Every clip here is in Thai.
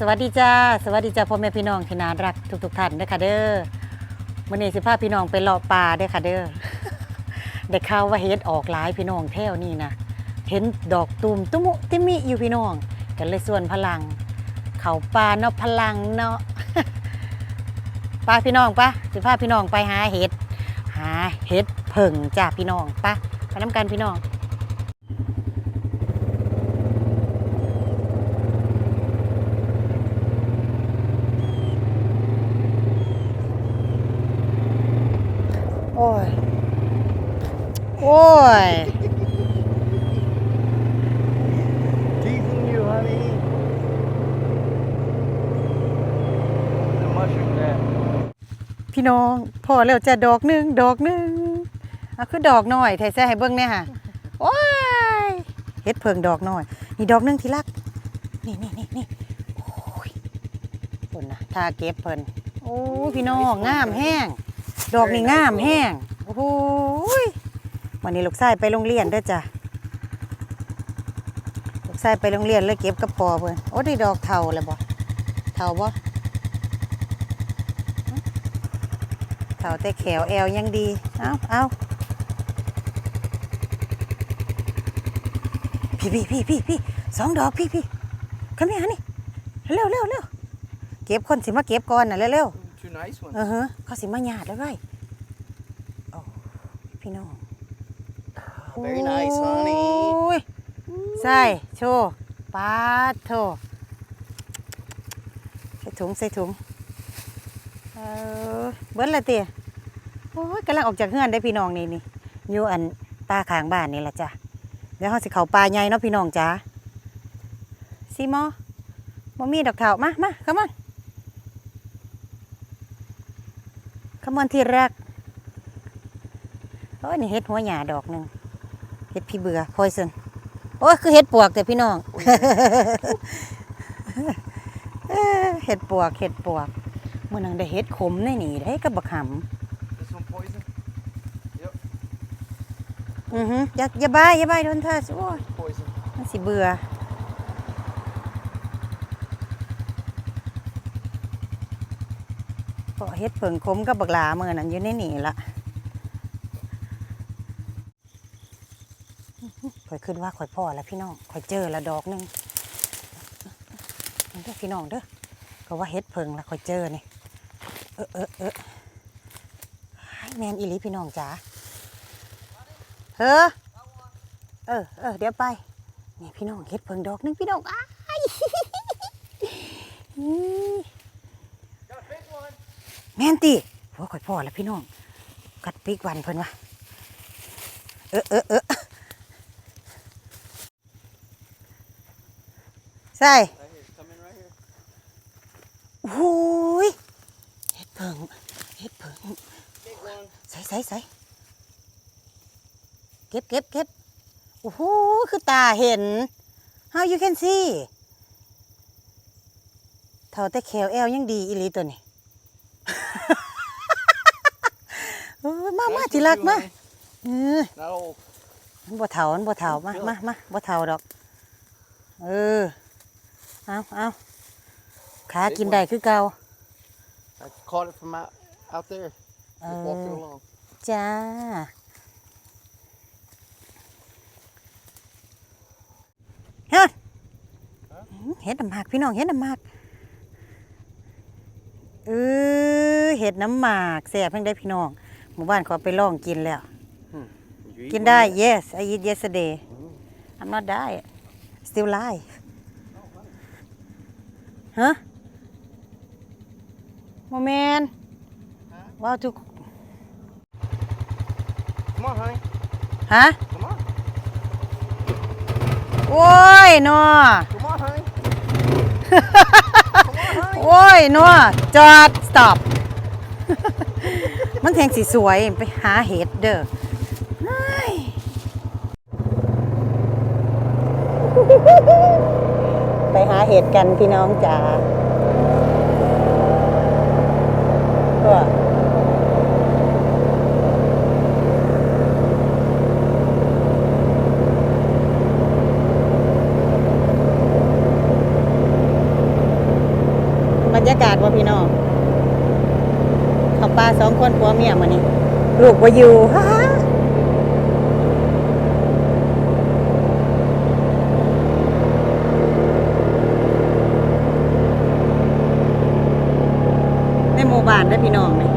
สวัสดีจ้าสวัสดีจ้าพ่อแม่พี่น้องที่น่ารักทุกๆท่านเด้อค่ะเด้อมื้อนี้สิพาพี่น้องไปเลาะป่าเด้อค่ะเด้อได้ข่าวว่าเฮ็ดออกหลายพี่น้องแถวนี้นะเห็นดอกตูมตุ้มุติมิอยู่พี่น้องกันเลยส่วนพลัง เขาป่าเนาะพลังเนาะป้าพี่น้องปะสิพาพี่น้องไปหาเห็ดหาเห็ดเพิ่งจ้าพี่น้องปะไปน้ำกันพี่น้อง โอ้ย Teasing you, honey. The mushroom that. พี่น้องพอแล้วจะดอกหนึ่งดอกหนึ่งเอาคือดอกหน่อยไทยแซ่ให้เบิ้งเนี่ยค่ะโอ้ยเฮ็ดเพิงดอกหน่อย นี่ดอกหนึ่งที่รัก นี่นี่นี่นี่โอ้ยคนนะถ้าเก็บเพิ่นโอ้ยพี่น้องงามแห้ง ดอกนี่งามแห้งโอ้โหย วันนี้ลูกชายไปโรงเรียนเด้วยจ้ะลูกชายไปโรงเรียนเลยเก็บกับพอเพิ่นโอ้ได้ดอกเทาเลยบ่เทาบ่เข่าแต่แขวแอวยังดีเอาเอาพี่พี่พี่พี่พี่สองดอกพี่พี่ขึ้นมาหานี่เร็วเร็วเร็วเก็บคนสิมาเก็บก่อนน่ะเร็วเร็ว Two nice ones. เออฮะเขาสิมาหยาดแล้วไว้โอ้พี่น้อง Very nice, honey. โอ้ยใส่โชว์ปาดโถใส่ถุงใส่ถุงเออเบิ้ลละเตี้ยโอ้ยกำลังออกจากเฮือนได้พี่น้องนี่นี่อยู่อันป้าข้างบ้านนี่แหละจ้ะเดี๋ยวเขาสิเขาปลาใหญ่เนาะพี่น้องจ้าซีมอบ่มีดอกเถามามาขมาเข้ามาที่แรกโอ้ยนี่เฮ็ดหัวหยาดอกหนึ่ง เฮ็ดพี่เบื่อพอยซึนโอ้ยคือเฮ็ดปวกแต่พี่น้องเอ้อเฮ็ดปวกเฮ็ดปวกมื่อนังได้เฮ็ดขมในนี่ได้กับบักห This one poison? ำอือฮึอย่าอย่าบายอย่าบายโดนท่าสิโอ้ย Poison. มันสิเบื่อพอเฮ็ดเผิงขมกับบักหลาเมื่อนั้นอยู่ในนี่ละ ข่อยขึ้นว่าข่อยพ่อแล้วพี่น้องข่อยเจอล้วดอกหนึงเด้อพี่น้องเด้อก็ว่าเฮ็ดเผิงแล้วข่อยเจอนี่เออเออเออแมนอีลีพี่น้องจ๋าเฮ้อเออเออเดี๋ยวไปนี่พี่น้องเฮ็ดเพิงดอกหนึงพี่น้องอ้ายแมนติโอ้ข่อยพ่อแล้วพี่น้องกัดปีกวันเพิ่นวะเออเออเออ ใส่ Right here. Come in right here. โอ้ยเฮ็ดเพิงเฮ็ดเพิง Big one. ใส่ใส่ใส่เก็บเก็บเก็บโอ้โหคือตาเห็น how you can see เท่าแต่แขวแอวยังดีอีหลีตัวนี้เออมา มา Nice จิ one รัก too, มา honey. เออ Not old. มันบ่เถามันบ่เถามา มา มาบ่เถาดอก เออ เอาเอาขากินได้คือเก่า I caught it from out, out there. Just walking Oh. along. จ้า เฮ้ยเห็ดน้ำหมากพี่น้องเห็ดน้ำหมากเออเห็ดน้ำหมากแซ่บเพิ่งได้พี่น้องหมู่บ้านขอไปลองกินแล้ว You eat กิน one ได้ yet? yes I eat yesterday I'm not die still alive ฮะโมเมนว้าวทุก Come on, honey. ฮะ Come on. โอ้ยนอ Come on, honey. Come on, honey. โอ้ยนอจอด stop มันแทงสีสวยไปหาเห็ดเด้อเฮ้ยไปหา เห็ดกันพี่น้องจ๋าก็บรรยากาศว่าพี่น้องเขาปลาสองคนผัวเมียมานี่ลูกว่าอยู่ฮ่าในหมู่บ้านได้อพี่น้องนี่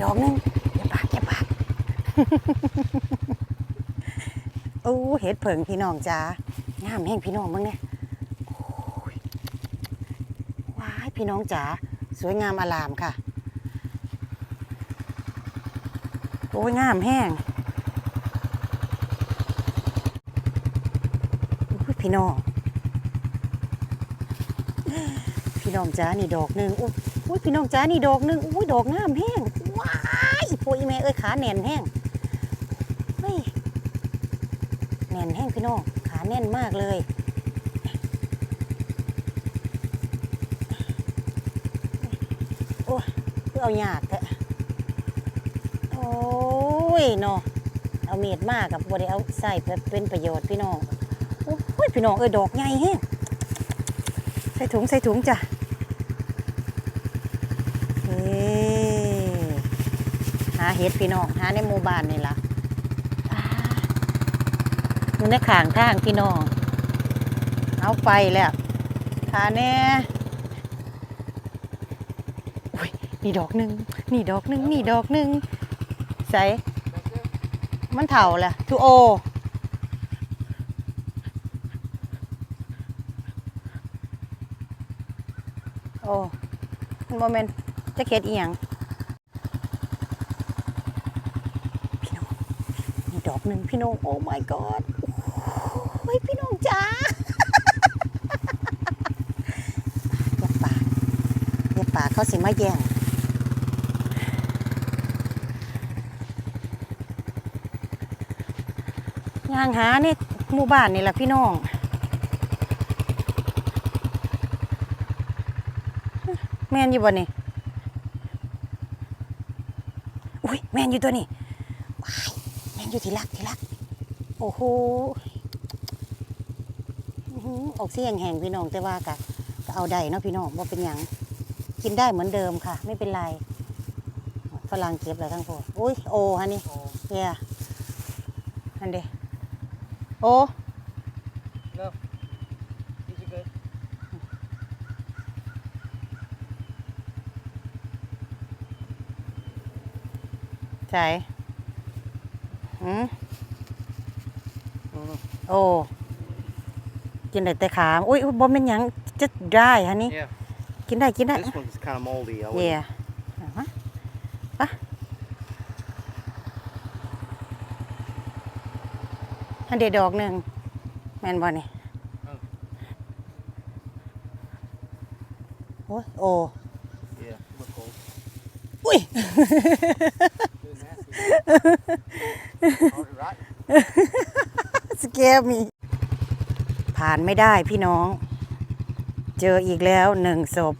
ดอกหนึงอย่าปากอย่าปาก โอ้ เห็ดเผิงพี่น้องจ้างามแห้งพี่น้องมึงเนี่ยว้ายพี่น้องจ๋าสวยงามอลามค่ะ โอ้ยงามแห้งพี่น้อง พี่น้องจ้านี่ดอกหนึ่งอุ้ยพี่น้องจ้านี่ดอกหนึ่งอุ้ยดอกงามแห้งว้ายอีปุยแม่เอ้ยขาแน่นแห้งเฮ้ย แน่นแห้งพี่น้องขาแน่นมากเลยโอ้เพื่อเอาหยาดแทะโอ้ยเนาะเอาเมีดมากกับบริเอาใส่เพื่อเป็นประโยชน์พี่น้องโอ้ยพี่น้องเอ้ยดอกใหญ่แห้งใส่ถุงใส่ถุงจ้ะหาเห็ดพี่น้องหาในหมู่บ้านนี่ล่ะ อยู่ในข่างทางพี่น้อง เอาไปแล้วทาแน่นี่ดอกหนึ่งนี่ดอกหนึ่งนี่ดอกหนึ่งใส่มันเถ่าแหละทูโอ โอ้มันโมเมนต์จะเก็ดอีหยังพี่น้องนี่ดอกหนึ่งพี่น้อง โอ้ my god โอ้ยพี่น้องจ้าอย่าปากอย่าปาเขาสิมาแย่งยางหาเนี่ยหมู่บ้านนี่แหละพี่น้องแมนอยู่บ่นี่อุ้ยแมนอยู่ตัวนี่ว้แมนอยู่ที่รักที่รัก โอ้โห อื้อหือออกเสียงแห่งพี่น้องแต่ว่ากะก็เอาได้เนาะพี่น้องว่าเป็นหยังกินได้เหมือนเดิมค่ะ ไม่เป็นไรฝรั่งเก็บแล้วทั้งพวกอุ้ยโอฮะนี่เฮียอันเดโอ No. These are good. ใช่อืม Mm. โอ้ กินได้แต่ขาอุ้ยบ่เป็นหยังจะได้ฮะนี่ Yeah. กินได้กินได้ This one's kind of moldy. I เย่ wouldn't- เอามาไปอันเดียวดอกหนึ่งแม่นบ่นี่อืมโอ้ยโอ้ Yeah. Look old. อุ้ย All right. สเกลมี ผ่านไม่ได้พี่น้อง เจออีกแล้วหนึ่งศพ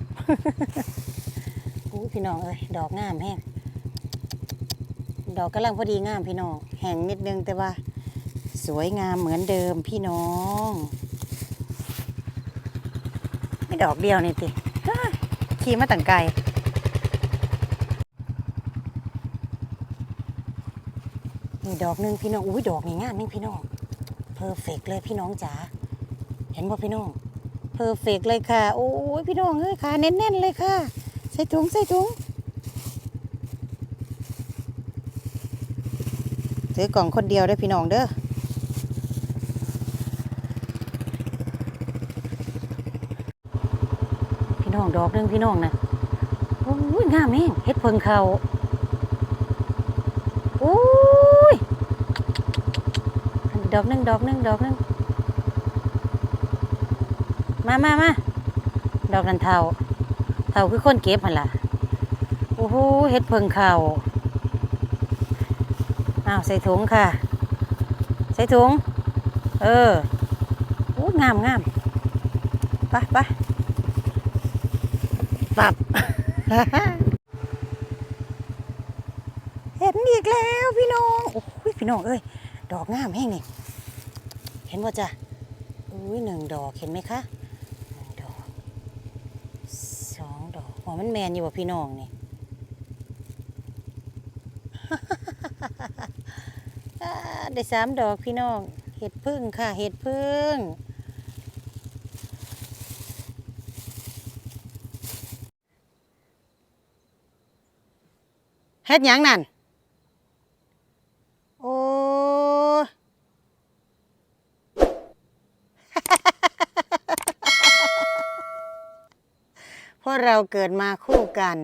อู้พี่น้องเอ้ยดอกงามแห้งดอกกำลังพอดีงามพี่น้อง แห้งนิดนึงแต่ว่า สวยงามเหมือนเดิมพี่น้องไม่ดอกเดียวนี่ติขี่มาตั้งไกลนี่ดอกหนึงพี่น้องอุ้ยดอกนี่งามนี่พี่น้องเพอร์เฟกเลยพี่น้องจ๋า เห็นบ่าพี่น้องเพอร์เฟกเลยค่ะ โอ้ยพี่น้องเอ้ยขาแน่นๆเลยค่ะ ใส่ถุงใส่ถุงถือกล่องคนเดียวเด้พี่น้องเด้อพี่น้องดอกหนึงพี่น้องนะโอ้ยงามแม่งเฮ็ดเพิงเขาโอ้ยดอกหนึงดอกหนึงดอกหนึง มามามาดอกนันเทาเทาคือคนเก็บหันล่ะโอ้โหเฮ็ดเพิงเขาอ้าวใส่ถุงค่ะ ใส่ถุง เออโอ้งามงามไปไปปับเห็นอีกแล้วพี่น้องโอ้ยพี่น้องเอ้ยดอกงามแห้งนี่เห็นว่าจ้ะอุ้ยหนึ่งดอกเห็นไหมคะหนึ่งดอกสอง ดอกว่ามันแมนอยู่บ่พี่น้องนี่ได้สามดอกพี่น้อง เห็ดพึ่งค่ะ เห็ดพึ่งเฮ็ดหยังนั่น โอ้ เราเกิดมาคู่กัน